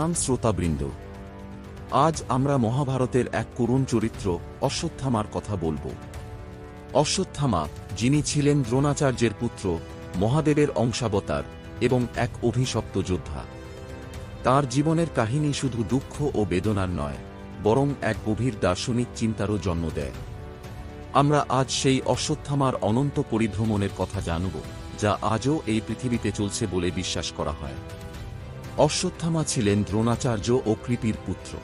প্রণাম শ্রোতাবৃন্দ। আজ আমরা মহাভারতের এক করুণ চরিত্র, অশ্বত্থামার কথা বলব। অশ্বত্থামা, যিনি ছিলেন দ্রোণাচার্যের পুত্র, মহাদেবের অংশাবতার এবং এক অভিশপ্ত যোদ্ধা। তার জীবনের কাহিনী শুধু দুঃখ ও বেদনার নয়, বরং এক গভীর দার্শনিক চিন্তারও জন্ম দেয়। আমরা আজ সেই অশ্বত্থামার অনন্ত পরিভ্রমণের কথা জানব, যা আজও এই পৃথিবীতে চলছে বলে বিশ্বাস করা হয়। অশ্বত্থামা ছিলেন দ্রোণাচার্য ও কৃপির পুত্র।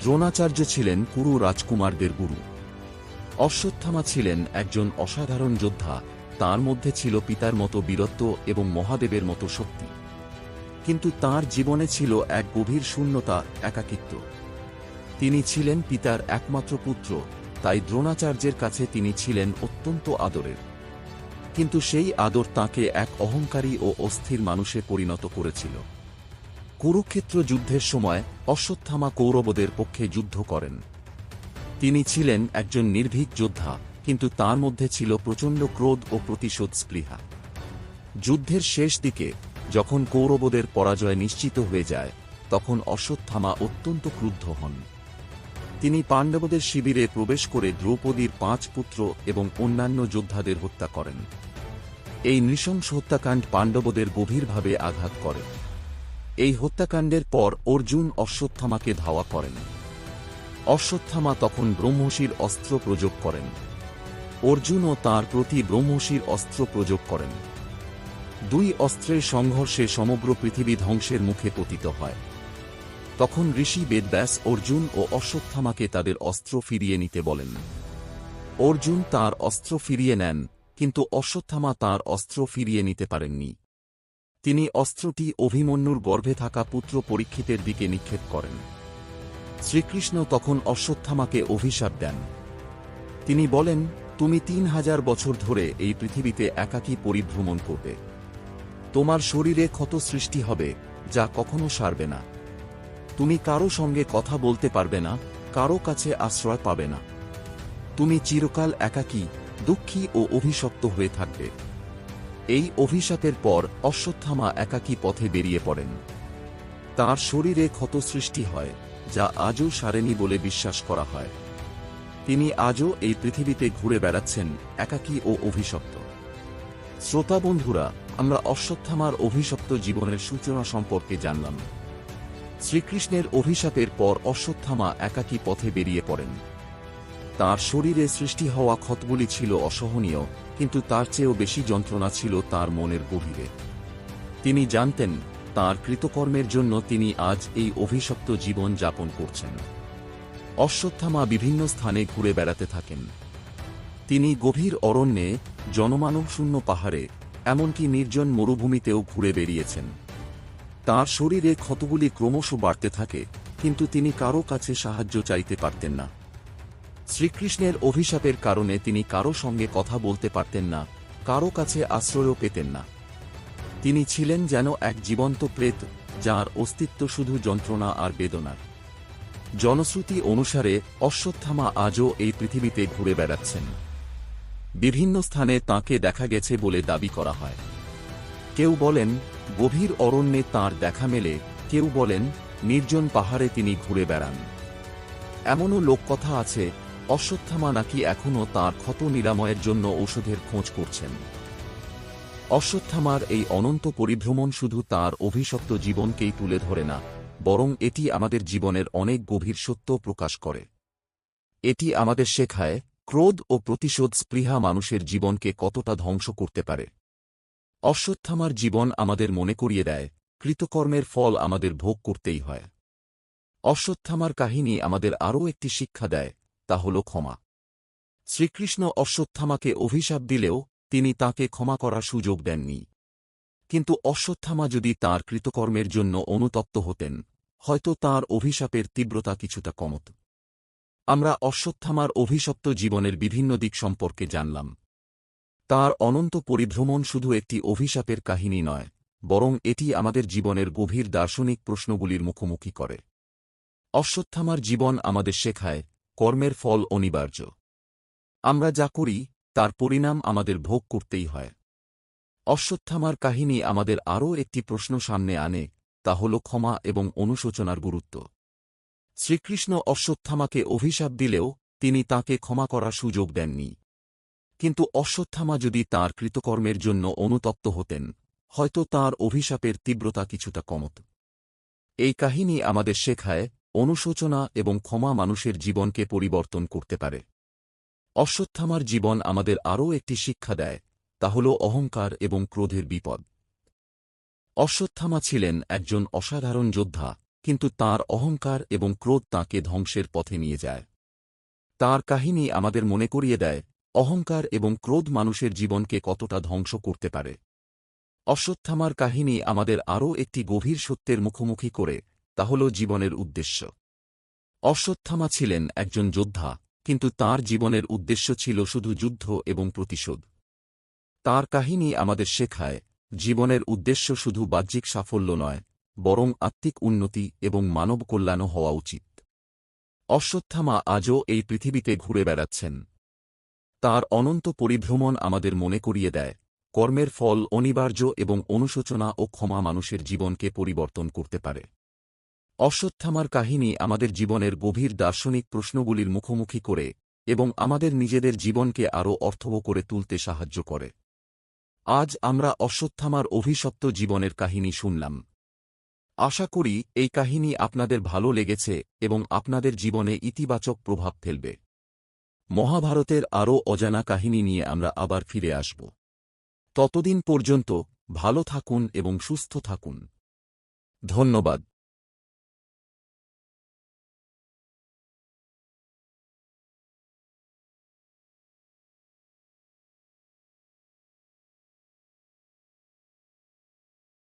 দ্রোণাচার্য ছিলেন কুরু রাজকুমারদের গুরু। অশ্বত্থামা ছিলেন একজন অসাধারণ যোদ্ধা, তার মধ্যে ছিল পিতার মতো বীরত্ব এবং মহাদেবের মতো শক্তি। কিন্তু তার জীবনে ছিল এক গভীর শূন্যতা, একাকিত্ব। তিনি ছিলেন পিতার একমাত্র পুত্র, তাই দ্রোণাচার্যের কাছে তিনি ছিলেন অত্যন্ত আদরের। কিন্তু সেই আদর তাকে এক অহংকারী ও অস্থির মানুষে পরিণত করেছিল। কুরুক্ষেত্র যুদ্ধের সময় অশ্বত্থামা কৌরবদের পক্ষে যুদ্ধ করেন। তিনি ছিলেন একজন নির্ভীক যোদ্ধা, কিন্তু তার মধ্যে ছিল প্রচণ্ড ক্রোধ ও প্রতিশোধ স্পৃহা যুদ্ধের শেষ দিকে, যখন কৌরবদের পরাজয় নিশ্চিত হয়ে যায়, তখন অশ্বত্থামা অত্যন্ত ক্রুদ্ধ হন। তিনি পাণ্ডবদের শিবিরে প্রবেশ করে দ্রৌপদীর পাঁচ পুত্র এবং অন্যান্য যোদ্ধাদের হত্যা করেন। এই নৃশংস হত্যাকাণ্ড পাণ্ডবদের গভীরভাবে আঘাত করে। এই হত্যাকাণ্ডের পর অর্জুন অশ্বত্থামাকে ধাওয়া করেন। অশ্বত্থামা তখন ব্রহ্মশির অস্ত্র প্রয়োগ করেন। অর্জুনও তার প্রতি ব্রহ্মশির অস্ত্র প্রয়োগ করেন। দুই অস্ত্রের সংঘর্ষে সমগ্র পৃথিবী ধ্বংসের মুখে পতিত হয়। তখন ঋষি বেদব্যাস অর্জুন ও অশ্বত্থামাকে তাদের অস্ত্র ফিরিয়ে নিতে বলেন। অর্জুন তার অস্ত্র ফিরিয়ে নেন, কিন্তু অশ্বত্থামা তার অস্ত্র ফিরিয়ে নিতে পারেননি। তিনি অস্ত্রটি অভিমন্যুর গর্ভে থাকা পুত্র পরীক্ষিতের দিকে নিক্ষেপ করেন। শ্রীকৃষ্ণ তখন অশ্বত্থামাকে অভিশাপ দেন। তিনি বলেন, তুমি তিন হাজার বছর ধরে এই পৃথিবীতে একাকী পরিভ্রমণ করবে। তোমার শরীরে ক্ষত সৃষ্টি হবে, যা কখনো সারবে না। তুমি কারও সঙ্গে কথা বলতে পারবে না, কারও কাছে আশ্রয় পাবে না। তুমি চিরকাল একাকী, দুঃখী ও অভিশপ্ত হয়ে থাকবে। এই অভিশাপের পর অশ্বত্থামা একাকী পথে বেরিয়ে পড়েন। তার শরীরে ক্ষত সৃষ্টি হয়, যা আজও সারেনি বলে বিশ্বাস করা হয়। তিনি আজও এই পৃথিবীতে ঘুরে বেড়াচ্ছেন একাকী ও অভিশপ্ত। শ্রোতা বন্ধুরা, আমরা অশ্বত্থামার অভিশপ্ত জীবনের সূচনা সম্পর্কে জানলাম। শ্রীকৃষ্ণের অভিশাপের পর অশ্বত্থামা একাকী পথে বেরিয়ে পড়েন। তার শরীরে সৃষ্টি হওয়া ক্ষতগুলি ছিল অসহনীয়, কিন্তু তার চেয়েও বেশি যন্ত্রণা ছিল তার মনের গভীরে। তিনি জানতেন, তার কৃতকর্মের জন্য তিনি আজ এই অভিশপ্ত জীবন যাপন করছেন। অশ্বত্থামা বিভিন্ন স্থানে ঘুরে বেড়াতে থাকেন। তিনি গভীর অরণ্যে, জনমানব শূন্য পাহাড়ে, এমনকি নির্জন মরুভূমিতেও ঘুরে বেরিয়েছেন তার শরীরে ক্ষতগুলি ক্রমশ বাড়তে থাকে, কিন্তু তিনি কারও কাছে সাহায্য চাইতে পারতেন না। শ্রীকৃষ্ণের অভিশাপের কারণে তিনি কারও সঙ্গে কথা বলতে পারতেন না, কারও কাছে আশ্রয়ও পেতেন না। তিনি ছিলেন যেন এক জীবন্ত প্রেত, যার অস্তিত্ব শুধু যন্ত্রণা আর বেদনার। জনশ্রুতি অনুসারে অশ্বত্থামা আজও এই পৃথিবীতে ঘুরে বেড়াচ্ছেন। বিভিন্ন স্থানে তাকে দেখা গেছে বলে দাবি করা হয়। কেউ বলেন, গভীর অরণ্যে তার দেখা মেলে, কেউ বলেন, নির্জন পাহাড়ে তিনি ঘুরে বেড়ান। এমনও লোককথা আছে অশ্বত্থামা নাকি এখনও তার ক্ষত নিরাময়ের জন্য ঔষধের খোঁজ করছেন? অশ্বত্থামার এই অনন্ত পরিভ্রমণ শুধু তার অভিশপ্ত জীবনকেই তুলে ধরে না, বরং এটি আমাদের জীবনের অনেক গভীর সত্য প্রকাশ করে। এটি আমাদের শেখায়, ক্রোধ ও প্রতিশোধ স্পৃহা মানুষের জীবনকে কতটা ধ্বংস করতে পারে। অশ্বত্থামার জীবন আমাদের মনে করিয়ে দেয়, কৃতকর্মের ফল আমাদের ভোগ করতেই হয়। অশ্বত্থামার কাহিনী আমাদের আরও একটি শিক্ষা দেয় তা হল ক্ষমা। শ্রীকৃষ্ণ অশ্বত্থামাকে অভিশাপ দিলেও তিনি তাকে ক্ষমা করার সুযোগ দেননি। কিন্তু অশ্বত্থামা যদি তার কৃতকর্মের জন্য অনুতপ্ত হতেন, হয়তো তার অভিশাপের তীব্রতা কিছুটা কমত। আমরা অশ্বত্থামার অভিশপ্ত জীবনের বিভিন্ন দিক সম্পর্কে জানলাম। তার অনন্ত পরিভ্রমণ শুধু একটি অভিশাপের কাহিনী নয়, বরং এটি আমাদের জীবনের গভীর দার্শনিক প্রশ্নগুলির মুখোমুখি করে। অশ্বত্থামার জীবন আমাদের শেখায় কর্মের ফল অনিবার্য। আমরা যা করি, তার পরিণাম আমাদের ভোগ করতেই হয়। অশ্বত্থামার কাহিনী আমাদের আরও একটি প্রশ্ন সামনে আনে, তা হল ক্ষমা এবং অনুশোচনার গুরুত্ব। শ্রীকৃষ্ণ অশ্বত্থামাকে অভিশাপ দিলেও, তিনি তাকে ক্ষমা করার সুযোগ দেননি। কিন্তু অশ্বত্থামা যদি তার কৃতকর্মের জন্য অনুতপ্ত হতেন, হয়তো তার অভিশাপের তীব্রতা কিছুটা কমত। এই কাহিনী আমাদের শেখায় অনুশোচনা এবং ক্ষমা মানুষের জীবনকে পরিবর্তন করতে পারে। অশ্বত্থামার জীবন আমাদের আরও একটি শিক্ষা দেয়, তা হল অহংকার এবং ক্রোধের বিপদ। অশ্বত্থামা ছিলেন একজন অসাধারণ যোদ্ধা, কিন্তু তার অহংকার এবং ক্রোধ তাঁকে ধ্বংসের পথে নিয়ে যায়। তার কাহিনী আমাদের মনে করিয়ে দেয়, অহংকার এবং ক্রোধ মানুষের জীবনকে কতটা ধ্বংস করতে পারে। অশ্বত্থামার কাহিনী আমাদের আরও একটি গভীর সত্যের মুখোমুখি করে তা হল জীবনের উদ্দেশ্য। অশ্বত্থামা ছিলেন একজন যোদ্ধা, কিন্তু তার জীবনের উদ্দেশ্য ছিল শুধু যুদ্ধ এবং প্রতিশোধ। তার কাহিনী আমাদের শেখায়, জীবনের উদ্দেশ্য শুধু বাহ্যিক সাফল্য নয়, বরং আত্মিক উন্নতি এবং মানব কল্যাণও হওয়া উচিত। অশ্বত্থামা আজও এই পৃথিবীতে ঘুরে বেড়াচ্ছেন। তার অনন্ত পরিভ্রমণ আমাদের মনে করিয়ে দেয়, কর্মের ফল অনিবার্য এবং অনুশোচনা ও ক্ষমা মানুষের জীবনকে পরিবর্তন করতে পারে। অশ্বত্থামার কাহিনী আমাদের জীবনের গভীর দার্শনিক প্রশ্নগুলির মুখোমুখি করে এবং আমাদের নিজেদের জীবনকে আরও অর্থব করে তুলতে সাহায্য করে। আজ আমরা অশ্বত্থামার অভিশপ্ত জীবনের কাহিনী শুনলাম। আশা করি এই কাহিনী আপনাদের ভালো লেগেছে এবং আপনাদের জীবনে ইতিবাচক প্রভাব ফেলবে। মহাভারতের আরও অজানা কাহিনী নিয়ে আমরা আবার ফিরে আসব। ততদিন পর্যন্ত ভালো থাকুন এবং সুস্থ থাকুন। ধন্যবাদ।